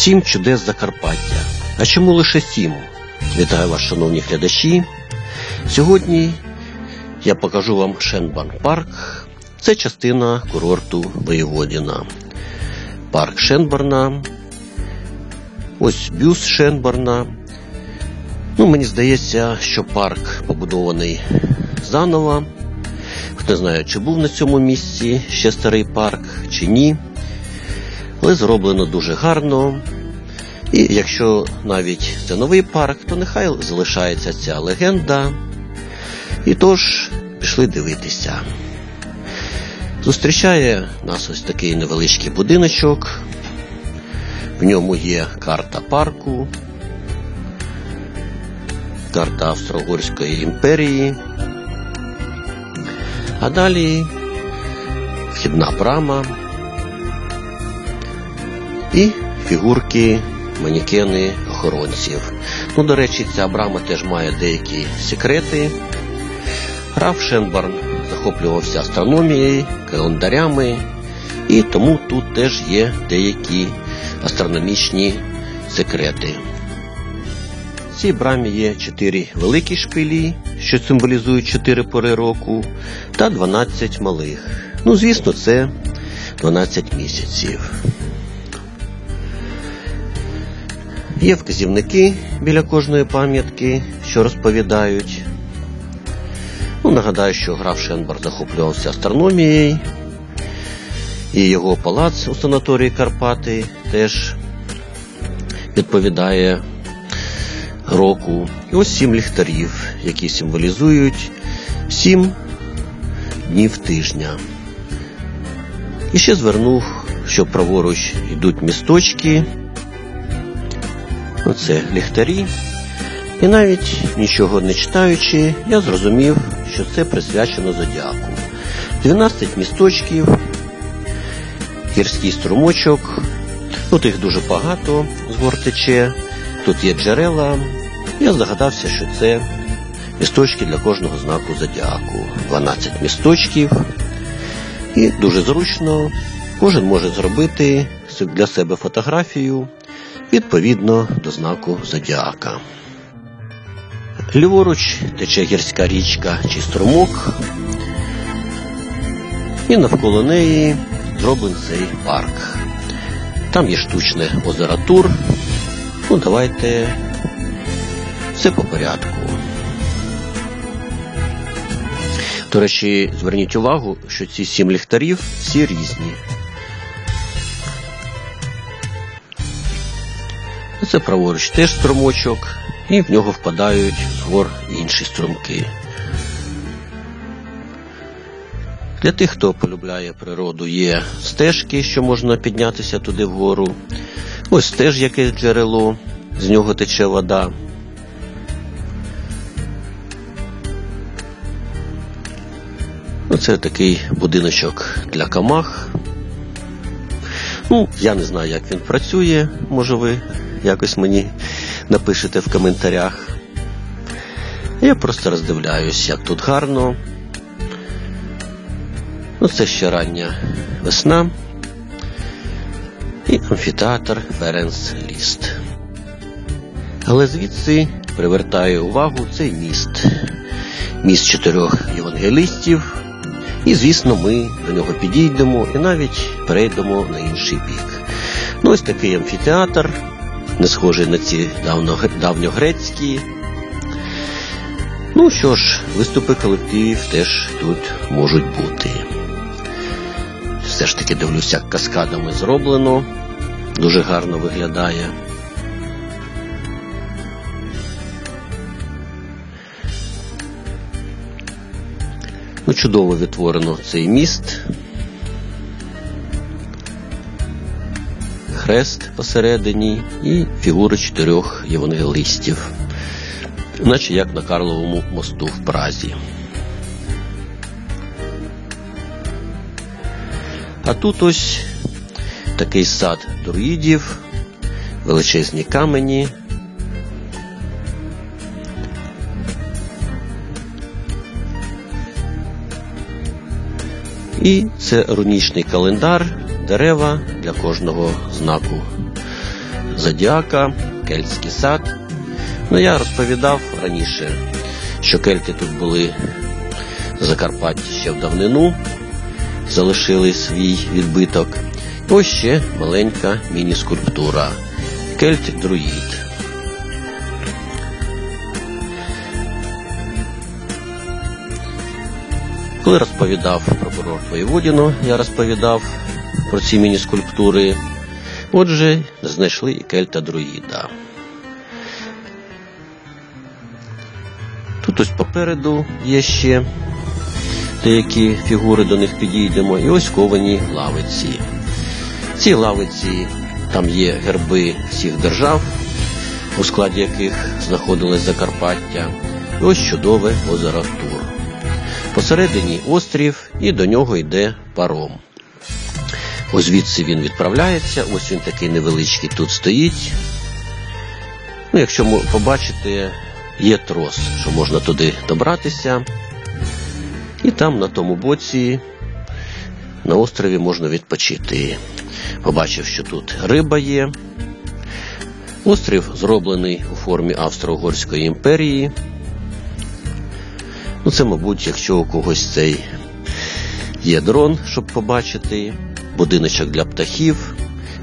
Сім чудес Закарпаття. А чому лише сім? Вітаю вас, шановні глядачі. Сьогодні я покажу вам Шенбан парк. Це частина курорту Воєводіна. Парк Шенбарна. Ось бюст Шенбарна. Ну, мені здається, що парк побудований заново. Не знаю, чи був на цьому місці ще старий парк, чи ні. Але зроблено дуже гарно. І якщо навіть це новий парк, то нехай залишається ця легенда. І тож пішли дивитися. Зустрічає нас ось такий невеличкий будиночок. В ньому є карта парку, карта Австро-Угорської імперії. А далі вхідна брама і фігурки, манікени охоронців. Ну, до речі, ця брама теж має деякі секрети. Граф Шенбарн захоплювався астрономією, календарями, і тому тут теж є деякі астрономічні секрети. В цій брамі є чотири великі шпилі, що символізують чотири пори року, та 12 малих. Ну, звісно, це 12 місяців. Є вказівники біля кожної пам'ятки, що розповідають. Ну, Нагадаю, що граф Шенбар захоплювався астрономією, і його палац у санаторії Карпати теж відповідає року. І ось сім ліхтарів, які символізують сім днів тижня. І ще звернув, що праворуч йдуть місточки. Оце ліхтарі. І навіть нічого не читаючи, я зрозумів, що це присвячено зодіаку. 12 місточків, гірський струмочок. Тут їх дуже багато з гор тече. Тут є джерела. Я здогадався, що це місточки для кожного знаку зодіаку. 12 місточків. І дуже зручно кожен може зробити для себе фотографію відповідно до знаку зодіака. Ліворуч тече гірська річка чи струмок, і навколо неї зроблений цей парк. Там є штучне озеро Тур. Ну, давайте все по порядку. До речі, зверніть увагу, що ці сім ліхтарів всі різні. Це праворуч теж струмочок, і в нього впадають з інші струмки. Для тих, хто полюбляє природу, є стежки, що можна піднятися туди вгору. Ось теж якесь джерело, з нього тече вода. Оце такий будиночок для камах. Ну, я не знаю, як він працює. Може ви якось мені напишете в коментарях. Я просто роздивляюсь, як тут гарно. Ну, це ще рання весна. І амфітеатр Ференс Ліст. Але звідси привертає увагу цей міст. Міст чотирьох євангелістів. І, звісно, ми до нього підійдемо і навіть перейдемо на інший бік. Ну, ось такий амфітеатр, не схожий на ці давно, давньогрецькі. Ну що ж, виступи колективів теж тут можуть бути. Все ж таки дивлюся, як каскадами зроблено. Дуже гарно виглядає. Ну, Чудово відтворено цей міст. Хрест посередині і фігури чотирьох євангелистів, наче як на Карловому мосту в Празі. А тут ось такий сад друїдів, величезні камені. І це рунічний календар, дерева для кожного знаку Зодіака, Кельтський сад. Ну, я розповідав раніше, що кельти тут були в Закарпатті ще в давнину, залишили свій відбиток. Ось ще маленька міні-скульптура. Кельт-друїд. Коли розповідав про курорт Воєводіно, я розповідав про ці міні-скульптури. Отже, знайшли і кельта друїда. Тут ось попереду є ще деякі фігури, до них підійдемо, і ось ковані лавиці. Ці лавиці там є герби всіх держав, у складі яких знаходилось Закарпаття, і ось чудове озеро Тур. Посередині острів, і до нього йде паром. Ось звідси він відправляється, ось він такий невеличкий тут стоїть. Ну, Якщо побачите, є трос, що можна туди добратися. І там на тому боці на острові можна відпочити. Побачив, що тут риба є. Острів зроблений у формі Австро-Угорської імперії. Ну, це, мабуть, якщо у когось цей є дрон, щоб побачити, будиночок для птахів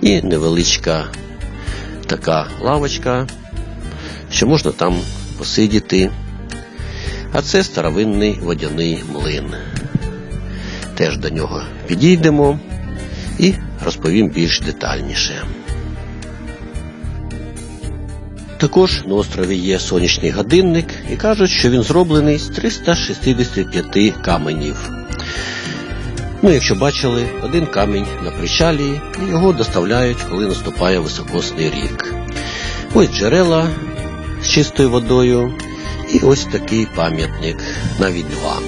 і невеличка така лавочка, що можна там посидіти. А це старовинний водяний млин. Теж до нього підійдемо і розповім більш детальніше. Також на острові є сонячний годинник і кажуть, що він зроблений з 365 каменів. Ну, якщо бачили, один камінь на причалі, і його доставляють, коли наступає високосний рік. Ось джерела з чистою водою, і ось такий пам'ятник, навіть два.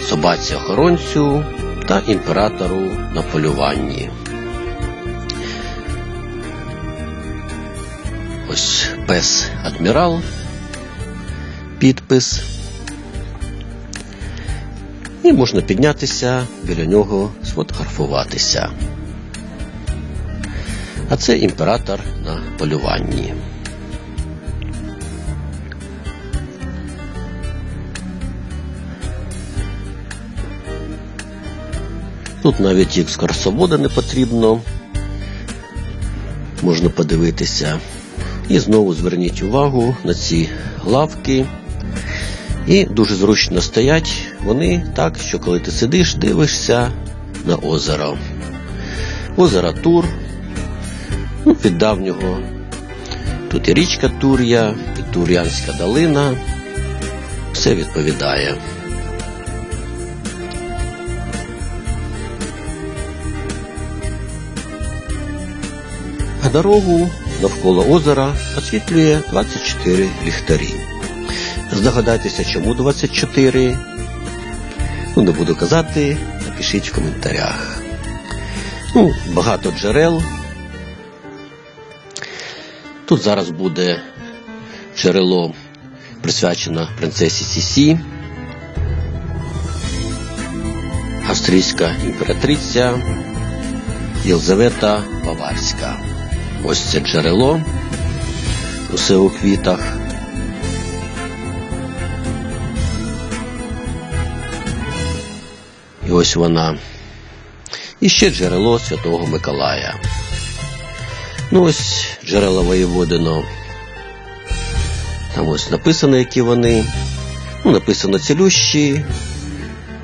Собаці охоронцю та імператору на полюванні. Ось пес адмірал, підпис. І можна піднятися біля нього, сфотографуватися. А це імператор на полюванні. Тут навіть екскурсовода не потрібно. Можна подивитися. І знову зверніть увагу на ці лавки. І дуже зручно стоять вони так, що коли ти сидиш, дивишся на озеро. Озеро Тур. Ну, від давнього. Тут і річка Тур'я, і Тур'янська долина. Все відповідає. Дорогу навколо озера освітлює 24 ліхтарі. Здогадайтеся, чому 24? Ну, не буду казати, напишіть в коментарях. Ну, багато джерел. Тут зараз буде джерело присвячено принцесі Сісі, австрійська імператриця Єлизавета Баварська. Ось це джерело, усе у квітах. І ось вона. І ще джерело Святого Миколая. Ну ось джерела Воєводино. Там ось написано, які вони. Ну, написано цілющі.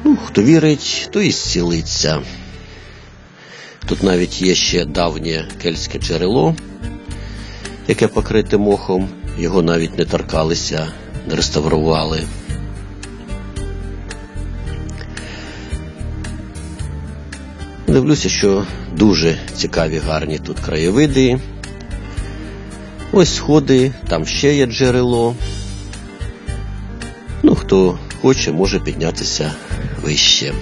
Ну, хто вірить, то і зцілиться. Тут навіть є ще давнє кельтське джерело, яке покрите мохом, його навіть не торкалися, не реставрували. Дивлюся, що дуже цікаві, гарні тут краєвиди. Ось сходи, там ще є джерело. Ну, хто хоче, може піднятися вище.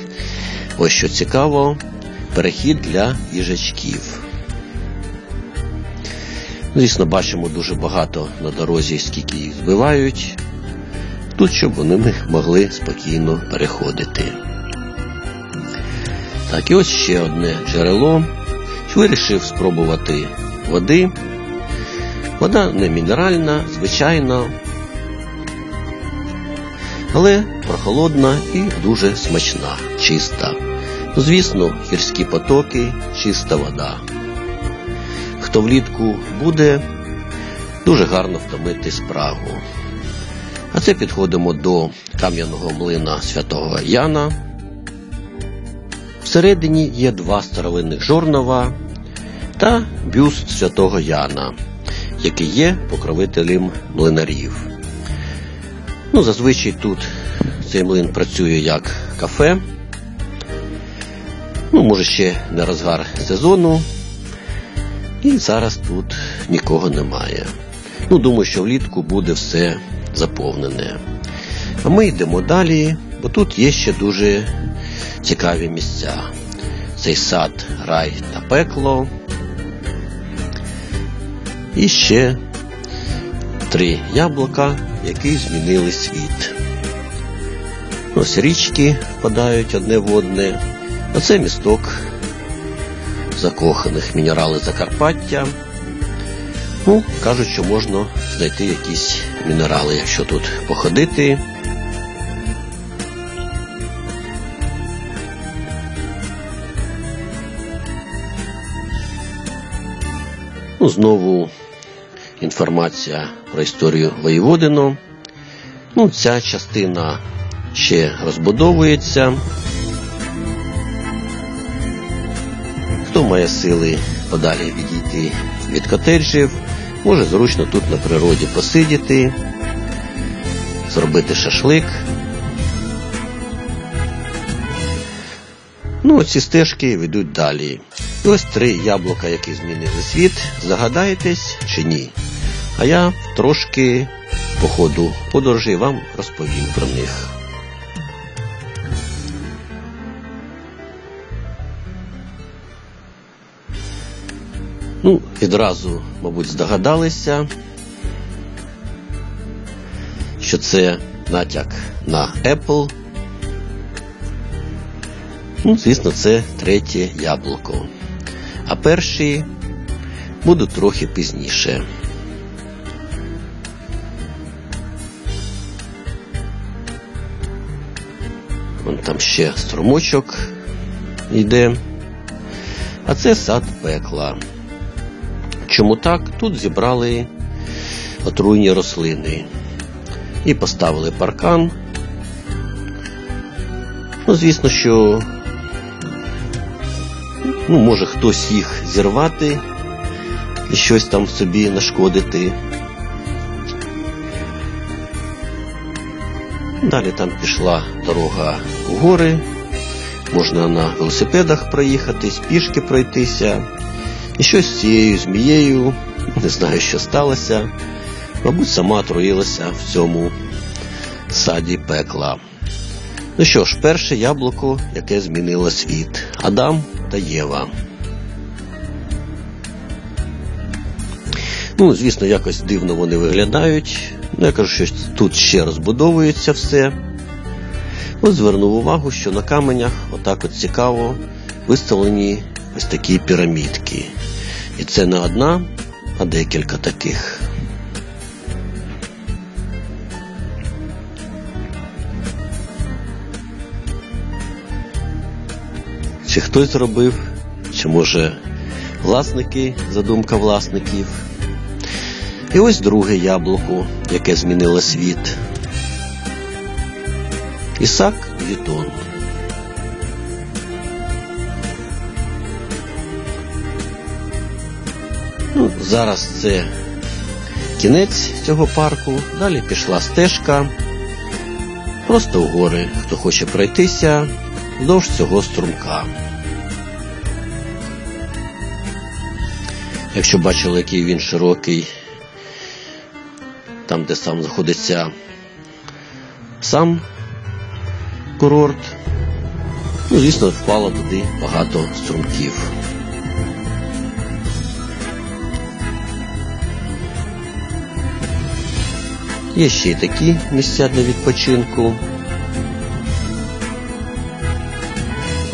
Ось що цікаво, перехід для їжачків. Звісно, бачимо дуже багато на дорозі, скільки їх збивають. Тут, щоб вони могли спокійно переходити. Так, і ось ще одне джерело. Вирішив спробувати води. Вода не мінеральна, звичайна, але прохолодна і дуже смачна, чиста. Ну, Звісно, гірські потоки, чиста вода. Хто влітку буде, дуже гарно втомити спрагу. А це підходимо до кам'яного млина святого Яна. Всередині є два старовинних жорнова та бюст святого Яна, який є покровителем млинарів. Ну, зазвичай тут цей млин працює як кафе. Ну, може, ще не розгар сезону. І зараз тут нікого немає. Ну, думаю, що влітку буде все заповнене. А ми йдемо далі, бо тут є ще дуже цікаві місця. Цей сад, рай та пекло. І ще три яблука, які змінили світ. Ось річки впадають одне в одне. Оце місток закоханих мінерали Закарпаття. Ну, кажуть, що можна знайти якісь мінерали, якщо тут походити. Ну, знову інформація про історію Воєводину. Ну, ця частина ще розбудовується. Хто має сили подалі відійти від котеджів, може зручно тут на природі посидіти, зробити шашлик. Ну, ці стежки ведуть далі. І ось три яблука, які змінили світ. Загадаєтесь чи ні? А я трошки по ходу подорожі вам розповім про них. Ну, відразу, мабуть, здогадалися, що це натяк на Apple. Ну, звісно, це третє яблуко. А перші будуть трохи пізніше. Вон там ще струмочок йде. А це сад пекла. Чому так? Тут зібрали отруйні рослини і поставили паркан. Ну, звісно, що ну, може хтось їх зірвати і щось там собі нашкодити. Далі там пішла дорога у гори, можна на велосипедах проїхатись, пішки пройтися. І щось з цією змією, не знаю, що сталося, мабуть, сама троїлася в цьому саді пекла. Ну що ж, перше яблуко, яке змінило світ Адам та Єва. Ну, звісно, якось дивно вони виглядають. Ну, я кажу, що тут ще розбудовується все. От звернув увагу, що на каменях, отак от цікаво, виставлені ось такі пірамідки. І це не одна, а декілька таких. Чи хтось зробив, чи може власники, задумка власників. І ось друге яблуко, яке змінило світ. Ісак Вітон. Ну, Зараз це кінець цього парку. Далі пішла стежка. Просто в гори, хто хоче пройтися вздовж цього струмка. Якщо бачили, який він широкий, там, де сам знаходиться сам курорт, ну, звісно, впало туди багато струмків. Є ще й такі місця для відпочинку.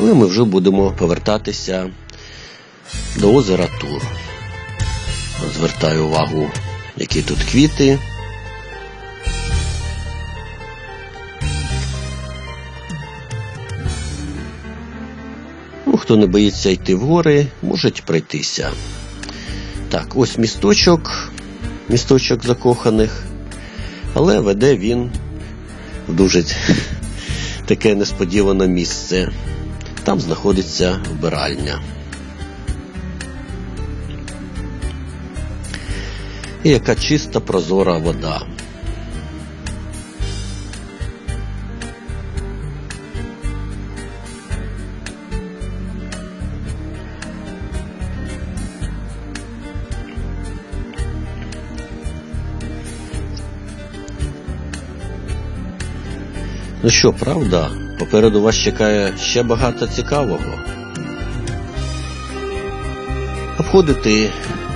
Але ми вже будемо повертатися до озера Тур. звертаю увагу, які тут квіти. Ну, хто не боїться йти в гори, можуть пройтися. Так, ось місточок, місточок закоханих, але веде він в дуже таке несподіване місце. Там знаходиться вбиральня. І яка чиста прозора вода. Ну що, правда, попереду вас чекає ще багато цікавого. Обходити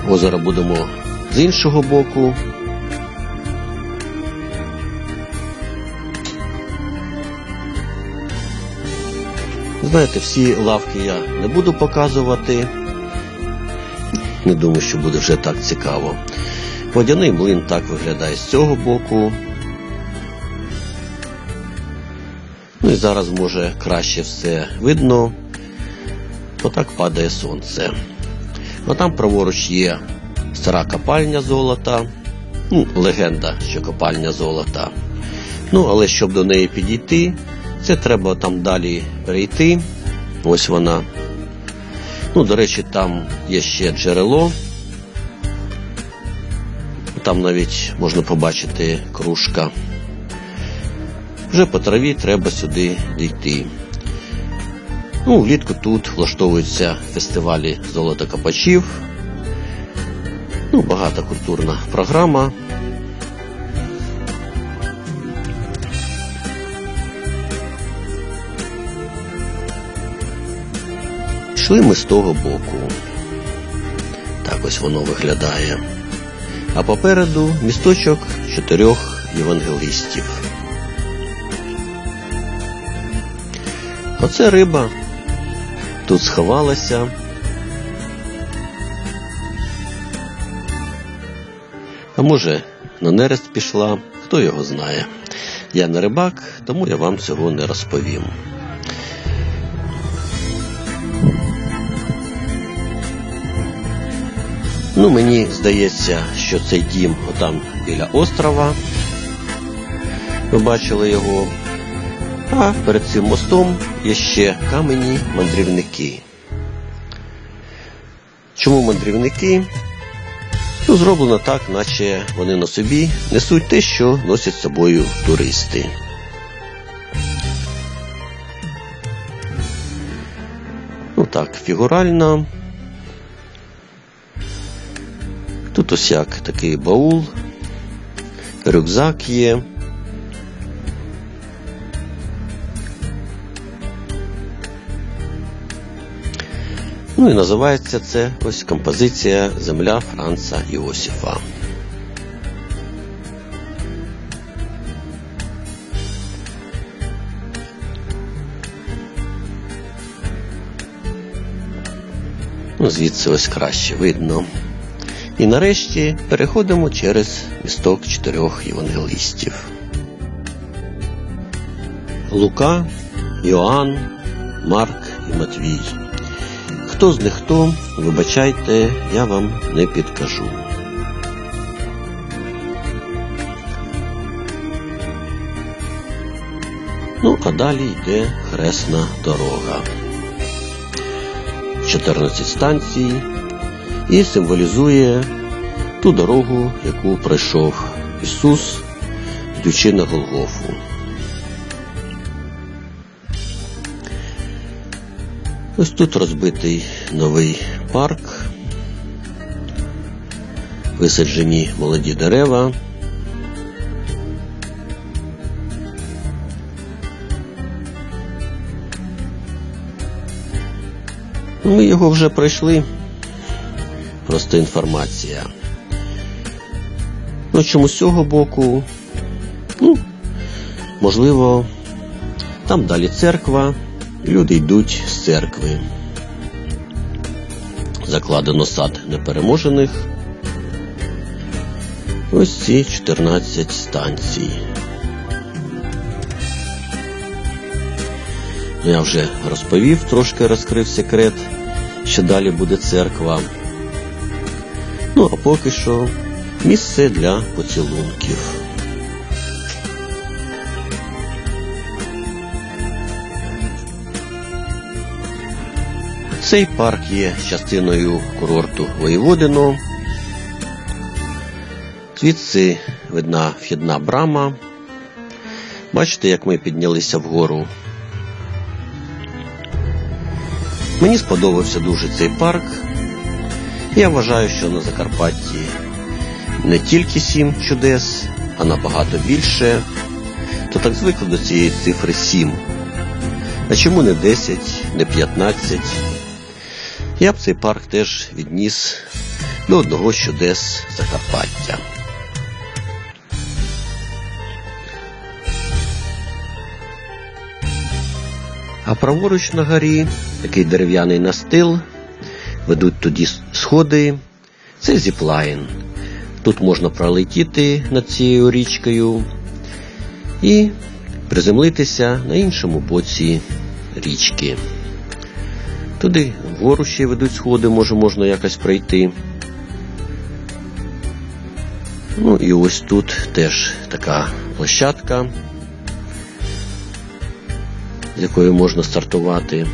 озеро будемо з іншого боку. Знаєте, всі лавки я не буду показувати. Не думаю, що буде вже так цікаво. Водяний млин так виглядає з цього боку. І зараз може краще все видно, бо так падає сонце. А там праворуч є стара копальня золота, ну, легенда, що копальня золота. Ну, але щоб до неї підійти, це треба там далі перейти. Ось вона. Ну, до речі, там є ще джерело. Там навіть можна побачити кружка. Вже по траві треба сюди дійти. Ну, влітку тут влаштовуються фестивалі золотокопачів. Ну, багата культурна програма. Йшли ми з того боку. Так ось воно виглядає. А попереду місточок чотирьох євангелистів. Оце риба. Тут сховалася. А може, на нерест пішла, хто його знає. Я не рибак, тому я вам цього не розповім. Ну, мені здається, що цей дім отам біля острова. Ви бачили його. А перед цим мостом є ще камені мандрівники. Чому мандрівники? Ну, зроблено так, наче вони на собі несуть те, що носять з собою туристи. Ну так, фігурально. Тут ось як такий баул, рюкзак є. Ну і називається це ось композиція Земля Франца Іосіфа. Ну, звідси ось краще видно. І нарешті переходимо через місток чотирьох євангелистів. Лука, Йоанн, Марк і Матвій. Хто з них хто, вибачайте, я вам не підкажу. Ну, а далі йде хресна дорога. 14 станцій і символізує ту дорогу, яку пройшов Ісус, йдучи на Голгофу. Ось тут розбитий новий парк, висаджені молоді дерева. Ми його вже пройшли. Просто інформація. Ну, чому з цього боку? Ну, можливо, там далі церква. Люди йдуть з церкви. Закладено сад непереможених. ось ці 14 станцій. Я вже розповів, трошки розкрив секрет, що далі буде церква. Ну, а поки що місце для поцілунків. Цей парк є частиною курорту Воєводино. Звідси видна вхідна брама. Бачите, як ми піднялися вгору. Мені сподобався дуже цей парк. Я вважаю, що на Закарпатті не тільки сім чудес, а набагато більше. То так звикли до цієї цифри 7. А чому не 10, не 15? Я б цей парк теж відніс до одного з чудес Закарпаття. А праворуч на горі такий дерев'яний настил, ведуть тоді сходи. Це зіплайн. Тут можна пролетіти над цією річкою і приземлитися на іншому боці річки. Туди вгору ще ведуть сходи, може можна якось пройти. Ну і ось тут теж така площадка, з якої можна стартувати.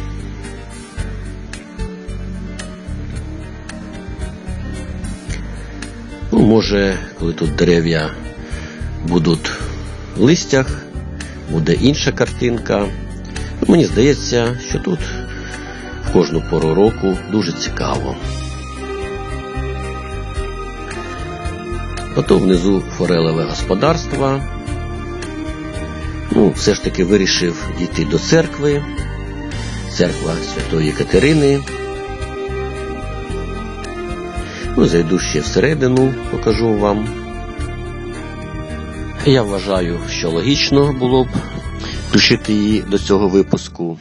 Ну, може, коли тут дерев'я будуть в листях, буде інша картинка. Ну, мені здається, що тут кожну пору року дуже цікаво. Ото внизу форелеве господарство. Ну, все ж таки вирішив дійти до церкви, церква Святої Катерини. Ну, зайду ще всередину, покажу вам. Я вважаю, що логічно було б включити її до цього випуску.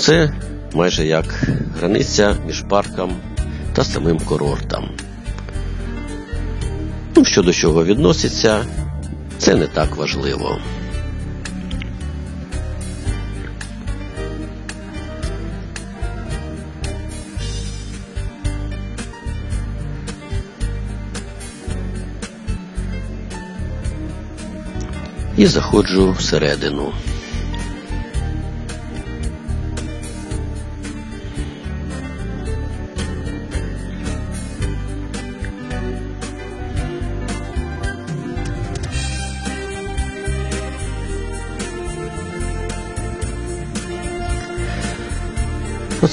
Це майже як границя між парком та самим курортом. Ну, що до чого відноситься, це не так важливо. І заходжу всередину.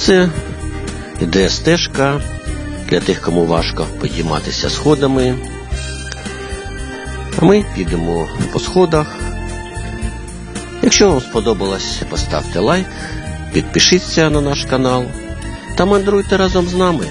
Оце іде стежка для тих, кому важко підійматися сходами. Ми підемо по сходах. Якщо вам сподобалось, поставте лайк, підпишіться на наш канал та мандруйте разом з нами.